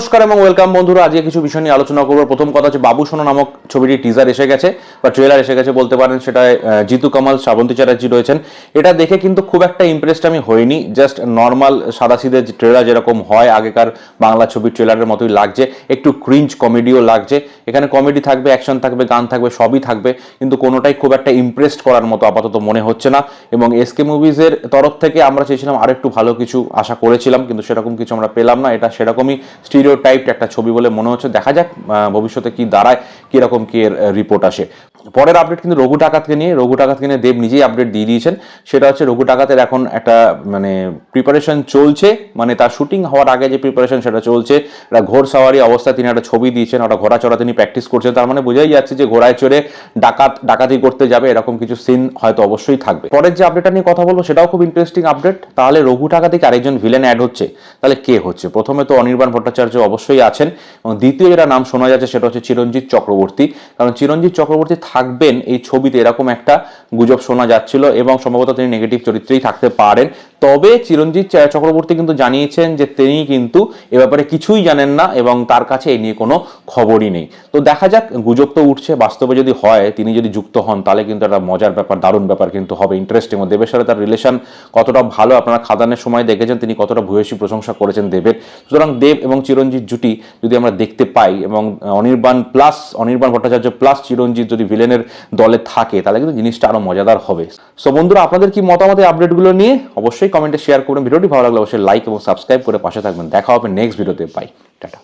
নমস্কার এবং ওয়েলকাম বন্ধুরা। আজকে কিছু বিষয় নিয়ে আলোচনা করব। প্রথম কথা হচ্ছে বাবু সোনা নামক ছবিটির টিজার এসে গেছে বা ট্রেলার এসে গেছে বলতে পারেন। সেটা জিতু কামাল, শ্রাবন্তী চ্যাটার্জি রয়েছেন। এটা দেখে কিন্তু খুব একটা ইমপ্রেসড আমি হইনি। জাস্ট নর্মাল সাদাসিদের ট্রেলার যেরকম হয়, আগেকার বাংলা ছবির ট্রেলারের মতোই লাগছে। একটু ক্রিঞ্জ কমেডিও লাগছে। এখানে কমেডি থাকবে অ্যাকশন থাকবে, গান থাকবে, সবই থাকবে। কিন্তু কোনোটাই খুব একটা ইমপ্রেসড করার মতো আপাতত মনে হচ্ছে না। এবং এসকে মুভিজের তরফ থেকে আমরা চেয়েছিলাম আরেকটু ভালো কিছু আশা করেছিলাম। কিন্তু সেরকম কিছু আমরা পেলাম না। এটা সেরকমই স্টিরিও টাইপ একটা ছবি বলে মনে হচ্ছে। দেখা যাক ভবিষ্যতে কি দাঁড়ায়, কীরকম কি এর রিপোর্ট আসে। পরের আপডেট কিন্তু রঘু টাকাতকে নিয়ে, রঘু টাকাতকে নিয়ে দেব নিজেই আপডেট দিয়ে দিয়েছেন। সেটা হচ্ছে রঘু টাকাতের এখন একটা মানে প্রিপারেশন চলছে। মানে তার শুটিং হওয়ার আগে যে প্রিপারেশন সেটা চলছে, একটা ঘোড় সাওয়ারি অবস্থায় তিনি একটা ছবি দিয়েছেন, ওটা ঘোড়া চড়া তিনি প্র্যাকটিস করছেন। তার মানে বোঝাই যাচ্ছে যে ঘোড়ায় চড়ে ডাকাত, ডাকাতি করতে যাবে, এরকম কিছু সিন হয়তো অবশ্যই থাকবে। পরের যে আপডেটটা নিয়ে কথা বলব, সেটাও খুব ইন্টারেস্টিং আপডেট তাহলে রঘু টাকা থেকে আরেকজন ভিলেন অ্যাড হচ্ছে? তাহলে কে হচ্ছে? প্রথমে তো অনির্বাণ ভট্টাচার্য অবশ্যই আছেন। এবং দ্বিতীয় যেটা নাম শোনা যাচ্ছে সেটা হচ্ছে চিরঞ্জিত চক্রবর্তী। কারণ চিরঞ্জিত চক্রবর্তী থাকবেন এই ছবিতে এরকম একটা গুজব শোনা যাচ্ছিল এবং সম্ভবত তিনি নেগেটিভ চরিত্রেই থাকতে পারেন। তবে চিরঞ্জিত চক্রবর্তী কিন্তু জানিয়েছেন যে তিনি কিন্তু এ ব্যাপারে কিছুই জানেন না এবং তার কাছে এই নিয়ে কোনো খবরই নেই। তো দেখা যাক, গুজব তো উঠছে, বাস্তবে যদি হয়, তিনি যদি যুক্ত হন, তাহলে কিন্তু একটা মজার ব্যাপার, দারুণ ব্যাপার কিন্তু হবে ইন্টারেস্টিং দেবের সাথে তার রিলেশন কতটা ভালো, আপনারা খাদানের সময় দেখেছেন, তিনি কতটা ভূয়সী প্রশংসা করেছেন দেবের। সুতরাং দেব এবং চিরঞ্জিত জুটি যদি আমরা দেখতে পাই এবং অনির্বাণ প্লাস অনির্বাণ ভট্টাচার্য প্লাস চিরঞ্জিত যদি ভিলেনের দলে থাকে, তাহলে কিন্তু জিনিসটা আরও মজাদার হবে। সো বন্ধুরা, আপনাদের কি মতামত আপডেটগুলো নিয়ে? অবশ্যই কমেন্টে শেয়ার করবেন ভিডিওটি ভালো লাগলে অবশ্যই লাইক এবং সাবস্ক্রাইব করে পাশে থাকবেন। দেখা হবে নেক্সট ভিডিওতে বাই টাটা।